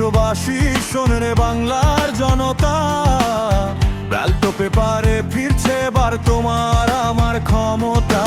দেশবাসী শোনেন বাংলার জনতা। লাল পেপারে ফিরছে এবার তোমার আমার ক্ষমতা।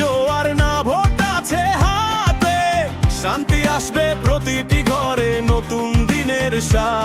জোয়ার না ভোট আছে হাতে। শান্তি আসবে প্রতিটি ঘরে নতুন দিনের সাথে।